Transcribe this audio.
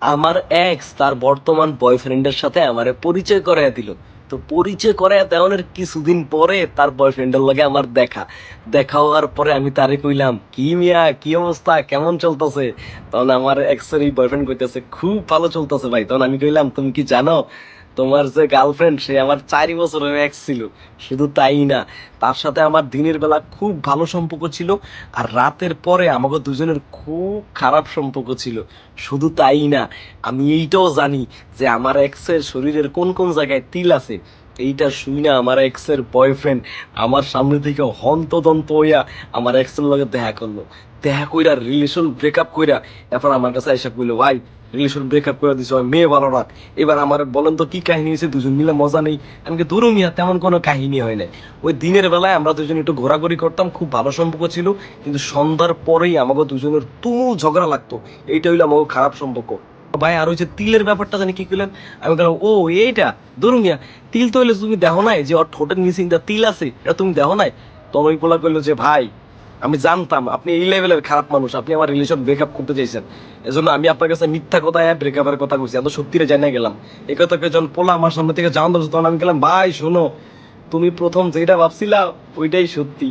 আমার এক্স তার বর্তমান বয়ফ্রেন্ডের সাথে আমারে পরিচয় করাইয়া দিল। তো পরিচয় করাইয়া দেওয়ানোর কিছুদিন পরে তার বয়ফ্রেন্ডের লগে আমার দেখা। দেখা হওয়ার পরে আমি তারে কইলাম, কি মিয়া, কি অবস্থা? কেমন চলতেছে? তখন আমার এক্সের এই বয়ফ্রেন্ড কইতেছে, খুব ভালো চলতেছে ভাই। তখন আমি কইলাম, তুমি কি জানো? তোমার যে গার্লফ্রেন্ড সে আমার চারি বছরের এক ছিল। শুধু তাই না, তার সাথে আমার দিনের বেলা খুব ভালো সম্পর্ক ছিল আর রাতের পরে আমাকে দুজনের খুব খারাপ সম্পর্ক ছিল। শুধু তাই না, আমি এইটাও জানি যে আমার এক্সের শরীরের কোন কোন জায়গায় তিল আছে। এইটা শুই না, আমার এক্সের বয়ফ্রেন্ড আমার সামনে থেকে হন্তদন্ত হইয়া আমার এক্সের লগে দেখা করল। দেখা কইরা রিলেশন ব্রেকআপ কইরা, এরপর আমার কাছে এসে কইলো, ভাই রিলেশন ব্রেকআপ করে দিছে মেয়ে ভালো না। এবার আমার বলেন তো, কি কাহিনী হয়েছে দুজন মিলে মজা নেই? আমাকে দূর মিয়া, তেমন কোনো কাহিনী হয় নাই। ওই দিনের বেলায় আমরা দুজন একটু ঘোরাঘুরি করতাম, খুব ভালো সম্পর্ক ছিল, কিন্তু সন্ধ্যার পরেই আমাকে দুজনের তুমুল ঝগড়া লাগতো। এইটা হইল আমাকে খারাপ সম্পর্ক। ভাই, আর ওই যে তিলের ব্যাপারটা জানি কি করলেন আমি বললাম, ও, এইটা? ধরুন তিল তো হইলে তুমি দেখো নাই যে ওর ঠোঁটের মিসিং দা তিল আছে, এটা তুমি দেখো নাই? তখন ওই পোলা কইলো যে, ভাই, আমি জানতাম, আপনি এই লেভেলের খারাপ মানুষ, আপনি আমার রিলেশন ব্রেকআপ করতে চাইছেন। এজন্য আমি আপনার কাছে মিথ্যা কথা ব্রেকআপের কথা কইছি এত সত্যিরে জানা গেলাম। এই কথা যখন পোলা আমার সামনে থেকে জানান তখন আমি গেলাম, ভাই, শোনো, তুমি প্রথম যেটা ভাবছিলা, ওইটাই সত্যি।